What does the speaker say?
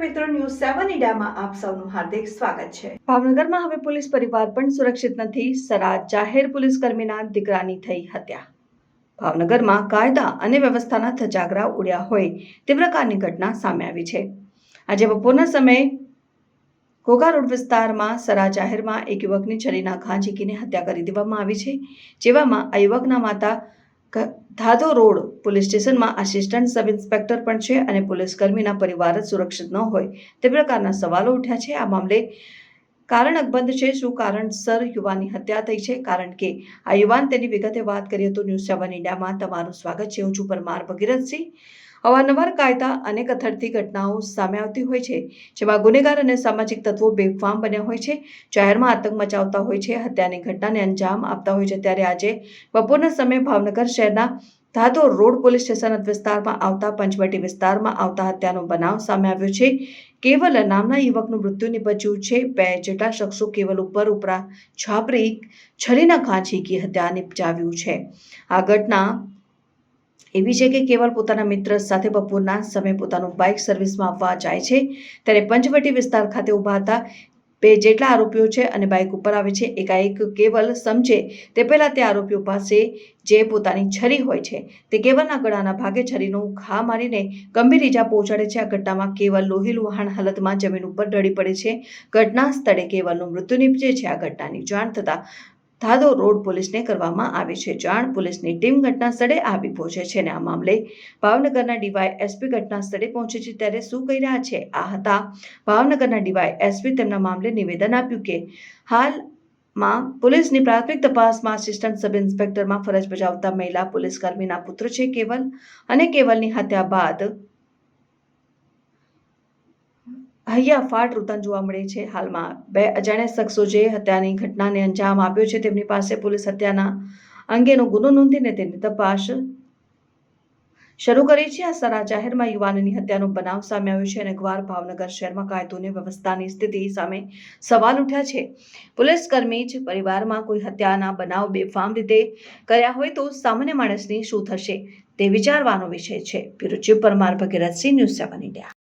સેવન ઇન્ડિયામાં આપ સૌનું હાર્દિક સ્વાગત છે. ભાવનગરમાં હવે પોલીસ પરિવાર પણ સુરક્ષિત નથી. સરા જાહેર પોલીસ કર્મીના દીકરાની થઈ હત્યા. ભાવનગરમાં કાયદા અને વ્યવસ્થાના ધજાગરા ઉડ્યા હોય તે પ્રકારની ઘટના સામે આવી છે. આજે બપોરના સમયે ઘોઘા રોડ વિસ્તારમાં સરા જાહેરમાં એક યુવકની છરીના ઘા ઝીકીને હત્યા કરી દેવામાં આવી છે, જેવામાં આ યુવકના માતા ધાધો રોડ પોલીસ સ્ટેશનમાં આસિસ્ટન્ટ સબ ઇન્સ્પેક્ટર પણ છે અને પોલીસ કર્મીના પરિવાર જ સુરક્ષિત ન હોય તે પ્રકારના સવાલો ઉઠ્યા છે. આ મામલે કારણ અકબંધ છે. શું કારણસર યુવાનની હત્યા થઈ છે? કારણ કે આ યુવાન તેની વિગતે વાત કરીએ તો ન્યૂઝ સેવન ઇન્ડિયામાં તમારું સ્વાગત છે. હું છું પરમાર ભગીરથસિંહ. અવારનવાર કાયદા અને કથળતી ઘટનાઓ સામે આવતી હોય છે, જેમાં ગુનેગાર અને સામાજિક તત્વો બેફામ બન્યા હોય છે. જાહેરમાં આતંક મચાવતા હોય છે, હત્યાની ઘટનાને અંજામ આપતા હોય છે. ત્યારે આજે બપોરના સમયે ભાવનગર શહેરના ધાતો રોડ પોલીસ સ્ટેશન વિસ્તારમાં આવતા પંચવટી વિસ્તારમાં આવતા હત્યાનો બનાવ સામે આવ્યો છે. કેવલ નામના યુવકનું મૃત્યુ નિપજ્યું છે. બે જેટલા શખ્સો કેવલ ઉપર ઉપરા છાપરી, છરીના ઘા ઝીકી હત્યા નિપજાવ્યું છે. આ ઘટના એવી છે કે કેવલ પોતાના મિત્ર સાથે બપોરના સમયે પોતાનું બાઇક સર્વિસમાં આપવા જાય છે. ત્યારે પંચવટી વિસ્તાર ખાતે ઊભા હતા. બે જેટલા આરોપીઓ છે અને બાઇક ઉપર આવે છે. એકાએક કેવલ સમજે તે પહેલાં તે આરોપીઓ પાસે જે પોતાની છરી હોય છે તે કેવલના ગળાના ભાગે છરીનો ઘા મારીને ગંભીર ઈજા પહોંચાડે છે. આ ઘટનામાં કેવલ લોહી લુહાણ હાલતમાં જમીન ઉપર ઢળી પડે છે. ઘટના સ્થળે કેવલનું મૃત્યુ નીપજે છે. આ ઘટનાની જાણ થતાં ધાદો રોડ પોલીસને કરવામાં આવી છે. જાણ પોલીસની ટીમ ઘટના સ્થળે આવી પહોંચે છે અને આ મામલે ભાવનગરના ડીવાય એસપી ઘટના સ્થળે પહોંચે છે. ત્યારે શું કહી રહ્યા છે? આ હતા ભાવનગરના ડીવાય એસપી તેમના મામલે નિવેદન આપ્યું કે હાલમાં પોલીસની પ્રાથમિક તપાસમાં આસિસ્ટન્ટ સબ ઇન્સ્પેક્ટરમાં ફરજ બજાવતા મહિલા પોલીસકર્મીના પુત્ર છે. કેવલ અને કેવલની હત્યા બાદ હૈયા ફાટ રૂતન જોવા મળે છે હાલમાં. બે અજાણ્યા શખ્સો જે હત્યાની ઘટનાને અંજામ આપ્યો છે. તેમની પાસે પોલીસ હત્યાના અંગેનો ગુનો નોંધીને તેની તપાસ શરૂ કરી છે. આ સરા જાહેરમાં યુવાનની હત્યાનો બનાવ સામે આવ્યો છે અને ગ્વાર ભાવનગર શહેરમાં કાયદો અને વ્યવસ્થાની સ્થિતિ સામે સવાલ ઉઠ્યા છે. પોલીસ કર્મી જ પરિવારમાં કોઈ હત્યાના બનાવ બેફામ રીતે કર્યા હોય તો સામાન્ય માણસની શું થશે તે વિચારવાનો વિષય છે. Bureau chief Parmar Bhagirathsinh news seven India.